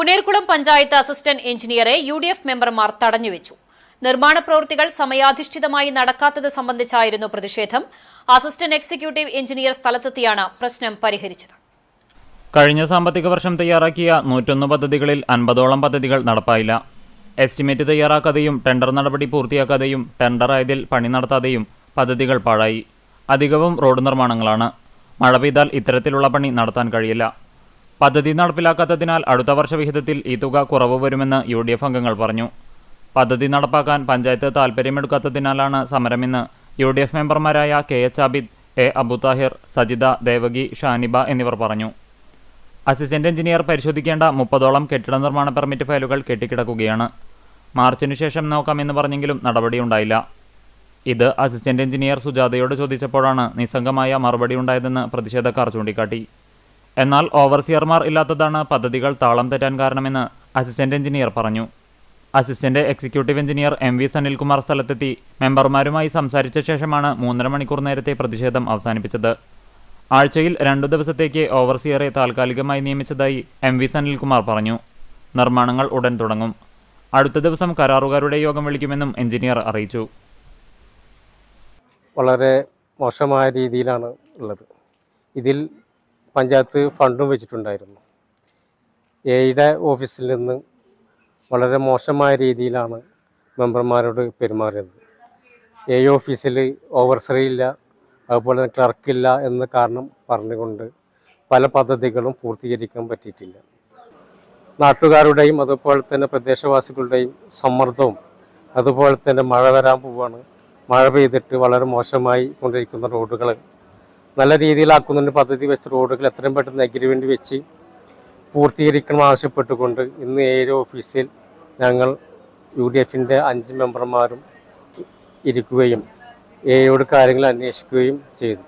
Punerkulam panchayat assistant എഞ്ചിനീയറെ U D F മെമ്പർമാർ തടഞ്ഞുവെച്ചു. നിർമ്മാണ പ്രവൃത്തികൾ സമയാധിഷ്ഠിതമായി നടക്കാത്തത് സംബന്ധിച്ചായിരുന്നു പ്രതിഷേധം. അസിസ്റ്റന്റ് എക്സിക്യൂട്ടീവ് എഞ്ചിനീയർ സ്ഥലത്തെത്തിയാണ് പ്രശ്നം പരിഹരിച്ചത്. കഴിഞ്ഞ സാമ്പത്തിക വർഷം തയ്യാറാക്കിയ നൂറ്റൊന്ന് പദ്ധതികളിൽ അൻപതോളം പദ്ധതികൾ നടപ്പായില്ല. എസ്റ്റിമേറ്റ് തയ്യാറാക്കാതെയും ടെൻഡർ നടപടി പൂർത്തിയാക്കാതെയും ടെൻഡർ ടെൻഡറായതിൽ പണി നടത്താതെയും പദ്ധതികൾ പാഴായി. അധികവും റോഡ് നിർമ്മാണങ്ങളാണ്. മഴ പെയ്താൽ ഇത്തരത്തിലുള്ള പണി നടത്താൻ കഴിയില്ല. പദ്ധതി നടപ്പിലാക്കാത്തതിനാൽ അടുത്ത വർഷ വിഹിതത്തിൽ ഈ തുക കുറവ് വരുമെന്ന് യു ഡി എഫ് അംഗങ്ങൾ പറഞ്ഞു. പദ്ധതി നടപ്പാക്കാൻ പഞ്ചായത്ത് താൽപ്പര്യമെടുക്കാത്തതിനാലാണ് സമരമെന്ന് യു ഡി എഫ് മെമ്പർമാരായ K H Abid A Abuthahir Sajitha Devaki Shaniba എന്നിവർ പറഞ്ഞു. അസിസ്റ്റന്റ് എഞ്ചിനീയർ പരിശോധിക്കേണ്ട മുപ്പതോളം കെട്ടിട നിർമ്മാണ പെർമിറ്റ് ഫയലുകൾ കെട്ടിക്കിടക്കുകയാണ്. മാർച്ചിനു ശേഷം നോക്കാമെന്ന് പറഞ്ഞെങ്കിലും നടപടിയുണ്ടായില്ല. ഇത് അസിസ്റ്റന്റ് എഞ്ചിനീയർ സുജാതയോട് ചോദിച്ചപ്പോഴാണ് നിസ്സംഗമായ മറുപടി ഉണ്ടായതെന്ന് പ്രതിഷേധക്കാർ ചൂണ്ടിക്കാട്ടി. എന്നാൽ ഓവർസിയർമാർ ഇല്ലാത്തതാണ് പദ്ധതികൾ താളം തെറ്റാൻ കാരണമെന്ന് അസിസ്റ്റന്റ് എഞ്ചിനീയർ പറഞ്ഞു. Assistant executive engineer M V Sanilkumar സ്ഥലത്തെത്തി മെമ്പർമാരുമായി സംസാരിച്ച ശേഷമാണ് മൂന്നര മണിക്കൂർ നേരത്തെ പ്രതിഷേധം അവസാനിപ്പിച്ചത്. ആഴ്ചയിൽ രണ്ടു ദിവസത്തേക്ക് ഓവർസിയറെ താൽക്കാലികമായി നിയമിച്ചതായി എം വി സനിൽകുമാർ പറഞ്ഞു. നിർമ്മാണങ്ങൾ ഉടൻ തുടങ്ങും. അടുത്ത ദിവസം കരാറുകാരുടെ യോഗം വിളിക്കുമെന്നും എഞ്ചിനീയർ അറിയിച്ചു. വളരെ മോശമായ രീതിയിലാണ് ഉള്ളത്. ഇതിൽ പഞ്ചായത്ത് ഫണ്ടും വെച്ചിട്ടുണ്ടായിരുന്നു. എയുടെ ഓഫീസിൽ നിന്ന് വളരെ മോശമായ രീതിയിലാണ് മെമ്പർമാരോട് പെരുമാറിയത്. എ ഓഫീസിൽ ഓവർസറി ഇല്ല അതുപോലെ തന്നെ ക്ലർക്കില്ല എന്ന കാരണം പറഞ്ഞുകൊണ്ട് പല പദ്ധതികളും പൂർത്തീകരിക്കാൻ പറ്റിയിട്ടില്ല. നാട്ടുകാരുടെയും അതുപോലെ തന്നെ പ്രദേശവാസികളുടെയും സമ്മർദ്ദവും അതുപോലെ തന്നെ മഴ വരാൻ പോവുകയാണ്. മഴ പെയ്തിട്ട് വളരെ മോശമായി കൊണ്ടിരിക്കുന്ന റോഡുകൾ നല്ല രീതിയിലാക്കുന്നുണ്ട്. പദ്ധതി വെച്ച റോഡുകൾ എത്രയും പെട്ടെന്ന് അഗ്രിമെന്റ് വെച്ച് പൂർത്തീകരിക്കണം ആവശ്യപ്പെട്ടുകൊണ്ട് ഇന്ന് ഏഴ് ഓഫീസിൽ ഞങ്ങൾ യു ഡി എഫിന്റെ അഞ്ച് മെമ്പർമാരും ഇരിക്കുകയും എയോട് കാര്യങ്ങൾ അന്വേഷിക്കുകയും ചെയ്തു.